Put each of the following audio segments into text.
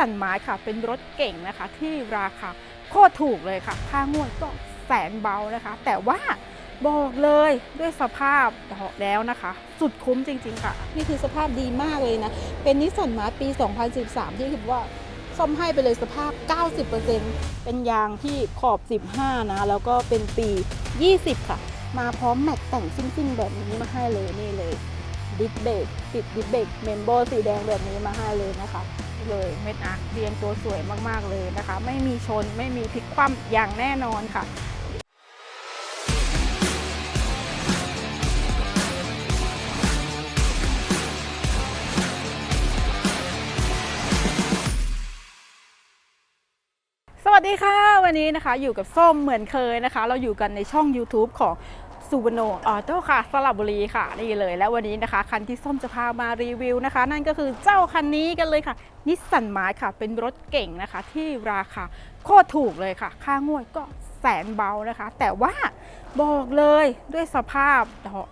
สันไมาร์ค่ะ เป็นรถเก่งนะคะ ที่ราคาโคตรถูกเลยค่ะ ค่างวดก็แสนเบานะคะ แต่ว่าบอกเลยด้วยสภาพแล้วนะคะ สุดคุ้มจริง ๆ ค่ะ นี่คือสภาพดีมากเลยนะ เป็นนิสสันมาปี 2013 ที่คือว่าซ่อมให้ไปเลยสภาพ 90%เป็นยางที่ขอบ 15 นะ แล้วก็เป็นปี 20 ค่ะ มาพร้อมแม็กแต่งซิ่งๆ แบบนี้มาให้เลยนี่เลยดิสเบรกติดดิสเบรกเมมโบสีแดงแบบนี้มาให้เลยนะคะ เลยเม็ดอาร์คเรียงตัวสวยมากๆเลยนะคะ ไม่มีชนไม่มีพลิกคว่ำอย่างแน่นอนค่ะสวัสดีค่ะ วันนี้นะคะอยู่กับส้มเหมือนเคยนะคะ เราอยู่กันในช่อง YouTube ของ ซูบโนออโต้ค่ะสระบุรีค่ะนี่เลย และวันนี้นะคะ คันที่ส้มจะพามารีวิวนะคะ นั่นก็คือเจ้าคันนี้กันเลยค่ะนิสสันมาร์ค่ะเป็นรถเก่งนะคะ ที่ราคาโคตรถูกเลยค่ะ ค่างวดก็แสนเบานะคะ แต่ว่าบอกเลยด้วยสภาพ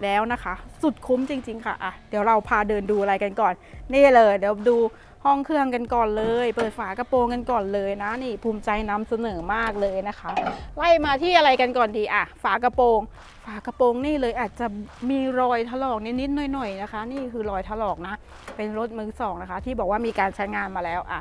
แล้วนะคะ สุดคุ้มจริง ๆ ค่ะอะเดี๋ยวเราพาเดินดูอะไรกันก่อน นี่เลยเดี๋ยวดู ห้องเครื่องกันก่อนเลย เปิดฝากระโปรงกันก่อนเลยนะนี่ภูมิใจนำเสนอมากเลยนะคะ ไล่มาที่อะไรกันก่อนดีอะฝากระโปรง ฝากระโปรงนี่เลยอาจจะมีรอยถลอกนิดๆหน่อยๆนะคะ นี่คือรอยถลอกนะ เป็นรถมือสองนะคะ ที่บอกว่ามีการใช้งานมาแล้วอะ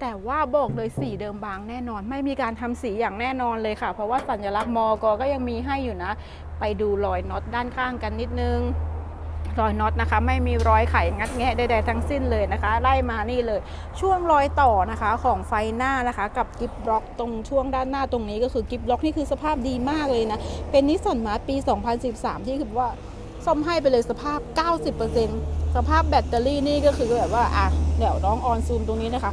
แต่ว่าบอกเลยสีเดิมบางแน่นอน ไม่มีการทำสีอย่างแน่นอนเลยค่ะ เพราะว่าสัญลักษณ์มอกก็ยังมีให้อยู่นะ ไปดูรอยน็อตด้านข้างกันนิดนึง รอยน็อตนะคะ ไม่มีรอยไขงัดแงะใดๆทั้งสิ้นเลยนะคะ ไล่มานี่เลย ช่วงรอยต่อนะคะของไฟหน้านะคะ กับกิฟบล็อกตรงช่วงด้านหน้าตรงนี้ก็คือกิฟบล็อกนี่คือสภาพดีมากเลยนะ เป็นนิสสันมาร์ปี 2013 ที่คือว่าซ่อมให้ไปเลยสภาพ 90%สภาพแบตเตอรี่นี่ก็คือแบบว่าอะเดี๋ยวน้องออนซูมตรงนี้นะคะ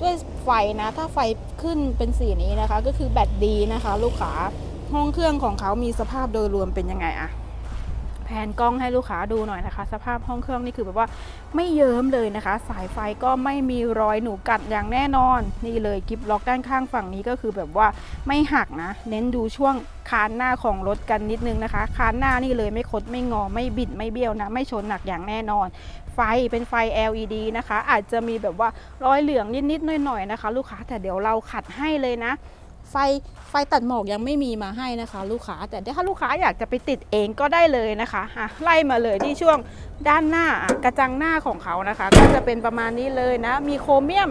ด้วยไฟนะ ถ้าไฟขึ้นเป็นสีนี้นะคะ ก็คือแบตดีนะคะ ลูกค้าห้องเครื่องของเขามีสภาพโดยรวมเป็นยังไงอะ แผนกล้องให้ลูกค้าดูหน่อยนะคะ สภาพห้องเครื่องนี่คือแบบว่าไม่เยิ้มเลยนะคะ สายไฟก็ไม่มีรอยหนูกัดอย่างแน่นอน นี่เลยกิฟล็อกด้านข้างฝั่งนี้ก็คือแบบว่าไม่หักนะ เน้นดูช่วงคานหน้าของรถกันนิดนึงนะคะคานหน้านี่เลยไม่คดไม่งอไม่บิดไม่เบี้ยวนะ ไม่ชนหนักอย่างแน่นอน ไฟเป็นไฟ LED นะคะ อาจจะมีแบบว่ารอยเหลืองนิดๆหน่อยๆนะคะ ลูกค้าแต่เดี๋ยวเราขัดให้เลยนะ ไฟไฟตัดหมอกยังไม่มีมาให้นะคะ ลูกค้าแต่ถ้าลูกค้าอยากจะไปติดเองก็ได้เลยนะคะอะไล่มาเลยที่ช่วงด้านหน้าอะกระจังหน้าของเขานะคะ ก็จะเป็นประมาณนี้เลยนะ มีโครเมียม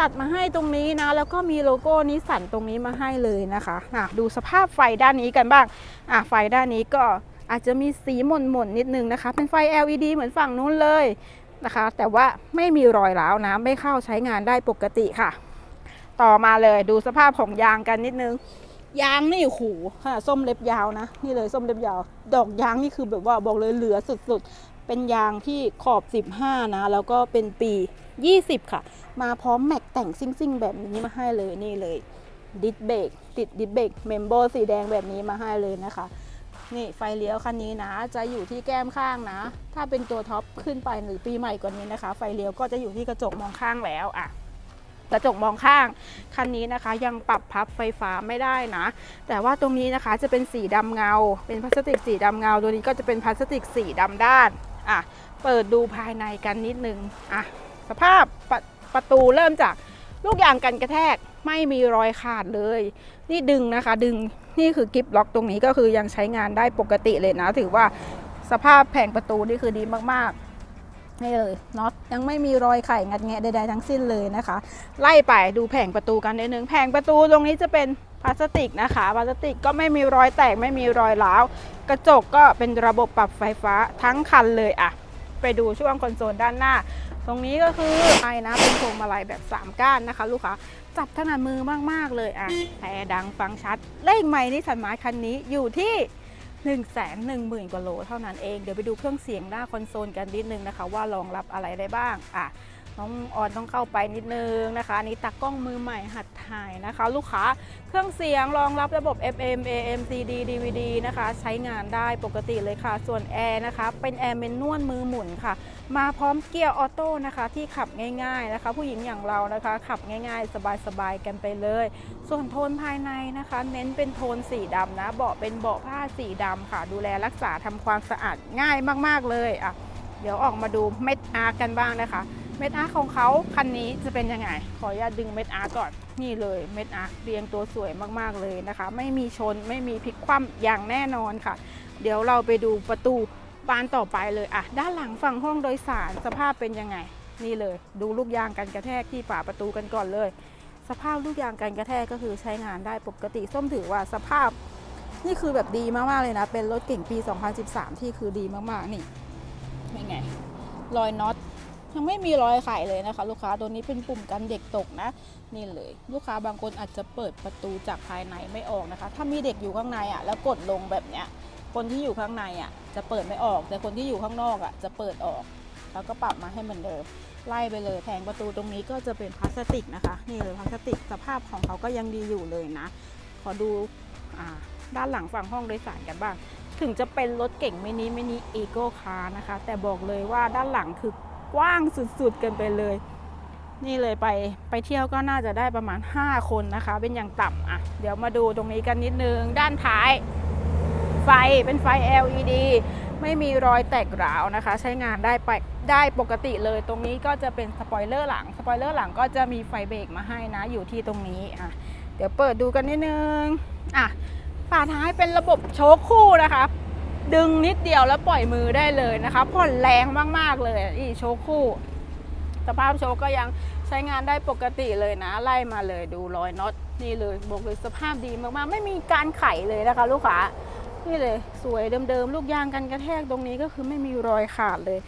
ตัดมาให้ตรงนี้นะ แล้วก็มีโลโก้นิสสันตรงนี้มาให้เลยนะคะอะดูสภาพไฟด้านนี้กันบ้างอะไฟด้านนี้ก็อาจจะมีสีหม่นๆนิดนึงนะคะ เป็นไฟ LED เหมือนฝั่งนู้นเลยนะคะ แต่ว่าไม่มีรอยร้าวนะไม่เข้าใช้งานได้ปกติค่ะ ต่อมาเลยดูสภาพของยางกันนิดนึง ยางนี่โอ้โหขนาดส้มเล็บยาวนะ นี่เลยส้มเล็บยาว ดอกยางนี่คือแบบว่าบอกเลยเหลือสุดๆ เป็นยางที่ขอบ 15 นะ แล้วก็เป็นปี 20 ค่ะ มาพร้อมแม็กแต่งซิ่งๆ แบบนี้มาให้เลยนี่เลยดิสเบรกติดดิสเบรกเมมโบสีแดงแบบนี้มาให้เลยนะคะ นี่ไฟเลี้ยวคันนี้นะ จะอยู่ที่แก้มข้างนะ ถ้าเป็นตัวท็อปขึ้นไปหรือปีใหม่กว่านี้นะคะ ไฟเลี้ยวก็จะอยู่ที่กระจกมองข้างแล้วอะ กระจกมองข้าง คันนี้นะคะยังปรับพับไฟฟ้าไม่ได้นะ แต่ว่าตรงนี้นะคะจะเป็นสีดำเงา เป็นพลาสติกสีดำเงา ตัวนี้ก็จะเป็นพลาสติกสีดำด้านอะเปิดดูภายในกันนิดนึงอะสภาพปประตูเริ่มจากลูกยางกันกระแทกไม่มีรอยขาดเลย นี่ดึงนะคะ ดึงนี่คือกิฟล็อกตรงนี้ก็คือยังใช้งานได้ปกติเลยนะ ถือว่าสภาพแผงประตูนี่คือดีมากๆ นี่เลยน็อตยังไม่มีรอยไข่งัดแงะใดๆทั้งสิ้นเลยนะคะ ไล่ไปดูแผงประตูกันนิดนึงแผงประตูตรงนี้จะเป็นพลาสติกนะคะพลาสติกก็ไม่มีรอยแตกไม่มีรอยร้าวกระจกก็เป็นระบบปรับไฟฟ้าทั้งคันเลยอะไปดูช่วงคอนโซลด้านหน้า ตรงนี้ก็คือไฟนะเป็นพวงมาลัยแบบ 3 ก้านนะคะ ลูกค้าจับถนัดมือมากๆเลยอะแต่ดังฟังชัดเลขไม้นิสสันมาคันนี้อยู่ที่ 1 1 0 0 0 0 กว่าโลเท่านั้นเอง เดี๋ยวไปดูเครื่องเสียงหน้าคอนโซลกันนิดนึงนะคะ ว่ารองรับอะไรได้บ้างอะ น้องออนต้องเข้าไปนิดนึงนะคะอันนี้ตักกล้องมือใหม่หัดถ่ายนะคะ ลูกค้าเครื่องเสียงรองรับระบบ FM AM CD DVD นะคะ ใช้งานได้ปกติเลยค่ะ ส่วนแอร์นะคะ เป็นแอร์เมนนวลมือหมุนค่ะ มาพร้อมเกียร์ออโต้นะคะ ที่ขับง่าย ๆนะคะ ผู้หญิงอย่างเรานะคะ ขับง่าย ๆ สบายๆกันไปเลย ส่วนโทนภายในนะคะ เน้นเป็นโทนสีดำนะเบาะเป็นเบาะผ้าสีดำค่ะ ดูแลรักษาทำความสะอาดง่ายมากๆเลยอะเดี๋ยวออกมาดูเม็ดอาร์กันบ้างนะคะ เม็ดอาร์ของเขาคันนี้จะเป็นยังไง ขออนุญาตดึงเม็ดอาร์ก่อน นี่เลยเม็ดอาร์เรียงตัวสวยมากๆเลยนะคะ ไม่มีชนไม่มีพลิกคว่ำอย่างแน่นอนค่ะ เดี๋ยวเราไปดูประตูบานต่อไปเลยอะด้านหลังฝั่งห้องโดยสารสภาพเป็นยังไง นี่เลย ดูลูกยางกันกระแทกที่ฝาประตูกันก่อนเลย สภาพลูกยางกันกระแทกก็คือใช้งานได้ปกติส้มถือว่าสภาพ นี่คือแบบดีมากๆเลยนะ เป็นรถเก่งปี 2013 ที่คือดีมากๆนี่เป็นไงรอยน็อต ยังไม่มีรอยไขเลยนะคะ ลูกค้าตัวนี้เป็นปุ่มกันเด็กตกนะ นี่เลย ลูกค้าบางคนอาจจะเปิดประตูจากภายในไม่ออกนะคะ ถ้ามีเด็กอยู่ข้างในอะแล้วกดลงแบบเนี้ยคนที่อยู่ข้างในอะจะเปิดไม่ออก แต่คนที่อยู่ข้างนอกอะจะเปิดออก แล้วก็ปรับมาให้เหมือนเดิมไล่ไปเลยแผงประตูตรงนี้ก็จะเป็นพลาสติกนะคะ นี่เลยพลาสติกสภาพของเขาก็ยังดีอยู่เลยนะ ขอดูอด้านหลังฝั่งห้องโดยสารกันบ้าง ถึงจะเป็นรถเก่งมินิมินิอีโก้คาร์นะคะ แต่บอกเลยว่าด้านหลังคือ กว้างสุดๆกันไปเลย นี่เลยไปไปเที่ยวก็น่าจะได้ประมาณ 5 คนนะคะ เป็นอย่างต่ำอะ เดี๋ยวมาดูตรงนี้กันนิดนึง ด้านท้าย ไฟเป็นไฟ LED ไม่มีรอยแตกร้าวนะคะ ใช้งานได้ไปได้ปกติเลย ตรงนี้ก็จะเป็นสปอยเลอร์หลังสปอยเลอร์หลังก็จะมีไฟเบรกมาให้นะอยู่ที่ตรงนี้อะเดี๋ยวเปิดดูกันนิดนึงอะฝาท้ายเป็นระบบโชคคู่นะคะ ดึงนิดเดียวแล้วปล่อยมือได้เลยนะคะ ผ่อนแรงมากๆเลยอีโชคคู่ สภาพโชคก็ยังใช้งานได้ปกติเลยนะ ไล่มาเลยดูรอยน็อตนี่เลยบอกเลยสภาพดีมากๆ ไม่มีการไขเลยนะคะ ลูกค้านี่เลยสวยเดิมๆ ลูกยางกันกระแทกตรงนี้ก็คือไม่มีรอยขาดเลย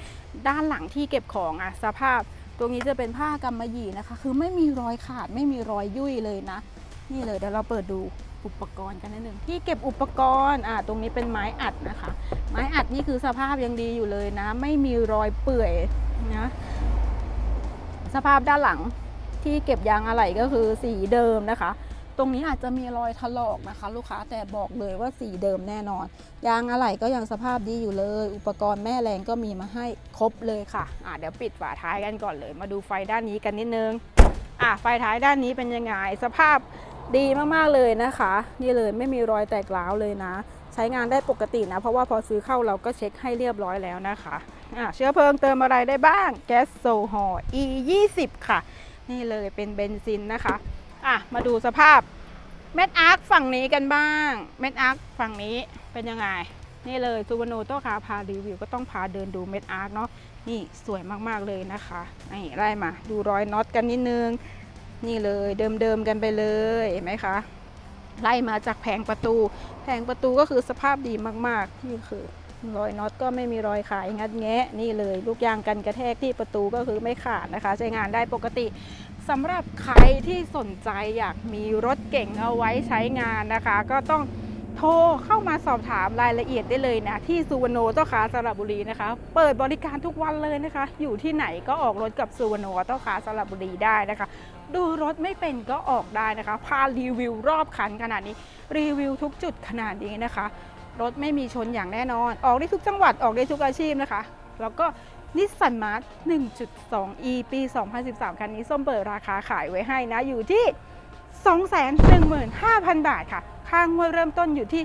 ด้านหลังที่เก็บของอะสภาพตรงนี้จะเป็นผ้ากำมะหยี่นะคะ คือไม่มีรอยขาดไม่มีรอยยุ่ยเลยนะ นี่เลยเดี๋ยวเราเปิดดู อุปกรณ์กันนิดนึงที่เก็บอุปกรณ์อะตรงนี้เป็นไม้อัดนะคะ ไม้อัดนี่คือสภาพยังดีอยู่เลยนะ ไม่มีรอยเปื่อยนะสภาพด้านหลังที่เก็บยางอะไหล่ก็คือสีเดิมนะคะ ตรงนี้อาจจะมีรอยถลอกนะคะ ลูกค้าแต่บอกเลยว่าสีเดิมแน่นอน ยางอะไหล่ก็ยังสภาพดีอยู่เลย อุปกรณ์แม่แรงก็มีมาให้ครบเลยค่ะอะเดี๋ยวปิดฝาท้ายกันก่อนเลย มาดูไฟด้านนี้กันนิดนึงอะไฟท้ายด้านนี้เป็นยังไง สภาพ ดีมากๆเลยนะคะ นี่เลยไม่มีรอยแตกร้าวเลยนะ ใช้งานได้ปกตินะ เพราะว่าพอซื้อเข้าเราก็เช็คให้เรียบร้อยแล้วนะคะอะเชื้อเพลิงเติมอะไรได้บ้าง แก๊สโซฮอล์ E 2 0ค่ะ นี่เลยเป็นเบนซินนะคะอะมาดูสภาพเม็ดอาร์คฝั่งนี้กันบ้างเม็ดอาร์คฝั่งนี้เป็นยังไง นี่เลยซูวาโนโตคาพารีวิวก็ต้องพาเดินดูเม็ดอาร์คเนาะนี่สวยมากๆเลยนะคะนี่ไล่มาดูรอยน็อตกันนิดนึง นี่เลยเดิมๆกันไปเลยเห็นไหมคะไล่มาจากแผงประตู แผงประตูก็คือสภาพดีมากๆ นี่คือรอยน็อตก็ไม่มีรอยขายงัดแงะนี่เลย ลูกยางกันกระแทกที่ประตูก็คือไม่ขาดนะคะ ใช้งานได้ปกติสำหรับใครที่สนใจอยากมีรถเก่งเอาไว้ใช้งานนะคะ ก็ต้อง โทรเข้ามาสอบถามรายละเอียดได้เลยนะ ที่ซูวาโนต้อคาสระบุรีนะคะ เปิดบริการทุกวันเลยนะคะ อยู่ที่ไหนก็ออกรถกับซูวาโนต้อคาสระบุรีได้นะคะ ดูรถไม่เป็นก็ออกได้นะคะ พารีวิวรอบคันขนาดนี้ รีวิวทุกจุดขนาดนี้นะคะ รถไม่มีชนอย่างแน่นอน ออกได้ทุกจังหวัดออกได้ทุกอาชีพนะคะ แล้วก็นิสสันมาร์ท 1.2e ปี 2013 คันนี้ส้มเปิดราคาขายไว้ให้นะ อยู่ที่ 215,000 บาทค่ะ ค่างวดเริ่มต้นอยู่ที่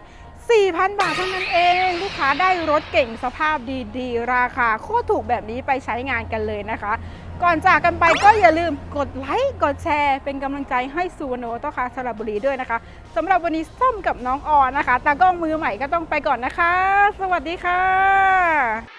4,000 บาทเท่านั้นเอง ลูกค้าได้รถเก่งสภาพดีๆ ราคาโคตรถูกแบบนี้ไปใช้งานกันเลยนะคะ ก่อนจากกันไปก็อย่าลืมกดไลค์กดแชร์ เป็นกำลังใจให้ซูวาโนต้คาสระบุรีด้วยนะคะสำหรับวันนี้ส้มกับน้องออนนะคะตากล้องมือใหม่ก็ต้องไปก่อนนะคะ สวัสดีค่ะ